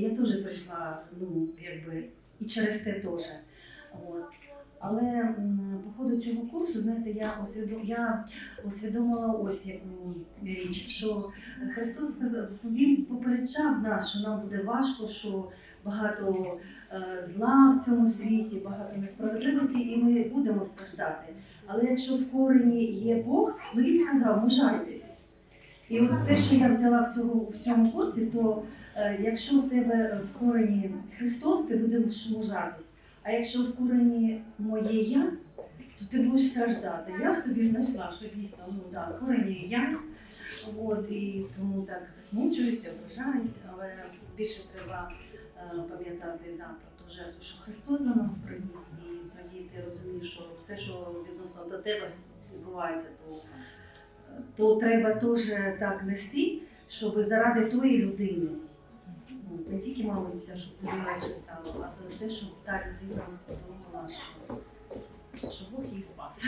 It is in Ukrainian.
Я теж прийшла, ну, якби, і через те теж. От. Але по ходу цього курсу, знаєте, я, усвідом, я усвідомила ось яку річ, що Христос сказав, Він попереджав нас, що нам буде важко, що багато е, зла в цьому світі, багато несправедливості, і ми будемо страждати. Але якщо в корені є Бог, ну він сказав, мужайтесь. І от те, що я взяла в цьому, в цьому курсі, то е, якщо в тебе в корені Христос, ти будеш мужатись. А якщо в корені моє я, то ти будеш страждати. Я собі знайшла, що дійсно ну да, корені я. От, і тому так засмучуюся, ображаюся, але більше треба е, пам'ятати да, про ту жертву, що Христос за нас приніс, і тоді ти розумієш, що все, що відносно до тебе відбувається, то, то треба теж так нести, щоб заради тої людини. Не тільки молитися, щоб тобі легше стало, а за те, щоб та людина усвідомила, що Бог її спас.